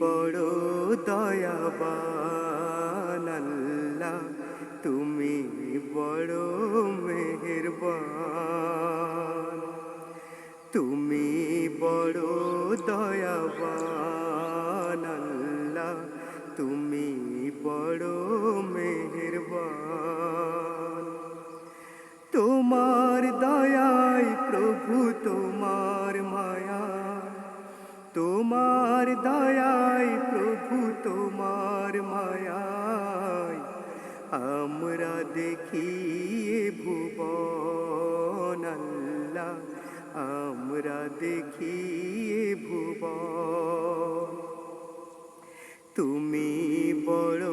বড় দয়াবান আল্লাহ তুমি বড় মেহেরবান। তুমি বড় দয়াবান আল্লাহ তুমি বড় মেহেরবান। তোমার দয়ায়, প্রভু তোমার মায়ায়। আমরা দেখি আল্লাহ, আমরা দেখি ভুব তুমি বড়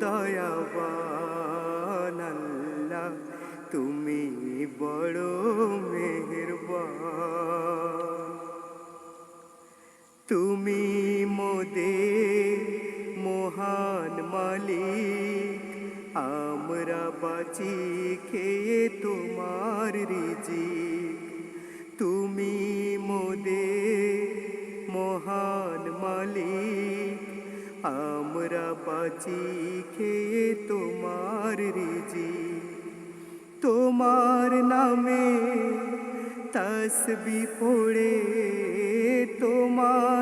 দয়াবান তুমি বড় তুমি মোদে মহান মালিক। আমরা বাঁচি, খেয়ে তোমার রিজিক। তুমি মোদে মহান মালিক। আমরা বাঁচি, খেয়ে তোমার রিজিক। তোমার নামে তসবি পড়ে, তোমার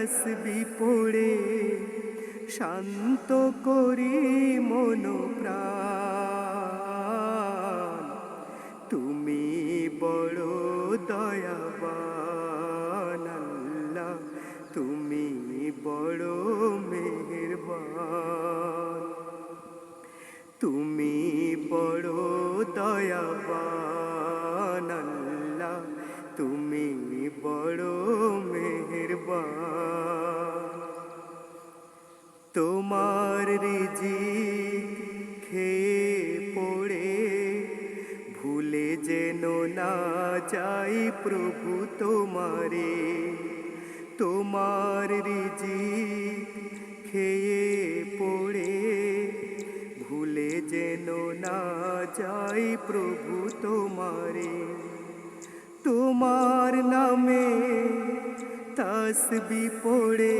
তসবি পড়ে, শান্ত করি মনোপ্রাণ। তুমি বড় দয়াবান, আল্লাহ, তুমি বড় মেহেরবান। তুমি বড় দয়াবান, আল্লাহ, তুমি বড় মেহেরবান। তোমার রিজি খেয়ে পড়ে, ভুলে যেন না যাই প্রভু তোমারে। তোমার রিজি খেয়ে পড়ে, ভুলে যেন না যাই প্রভু তোমারে। তোমার নামে তসবি পড়ে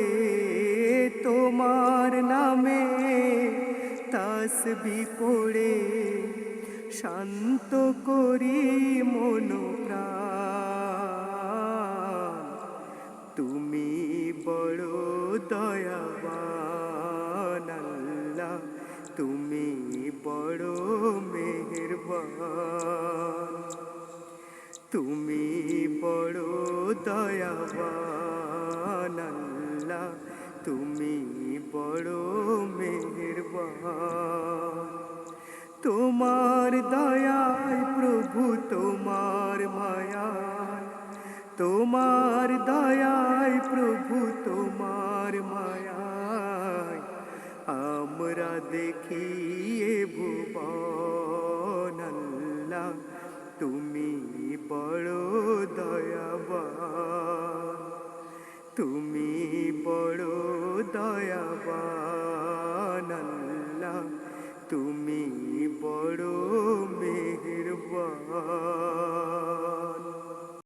তসবি পড়ে, শান্ত করি মনোপ্রাণ তুমি বড় দয়াবান আল্লাহ, তুমি বড় মেহেরবান। তুমি বড় দয়াবান আল্লাহ, তুমি বড় মেহেরবান তোমার দয়ায় প্রভু, তোমার মায়ায়। তোমার দয়ায় প্রভু, তোমার মায়ায়। আমরা দেখি ভুবন আল্লাহ, তুমি বড় দয়াবান। তুমি বড় আল্লাহ তুমি বড় মেহেরবান।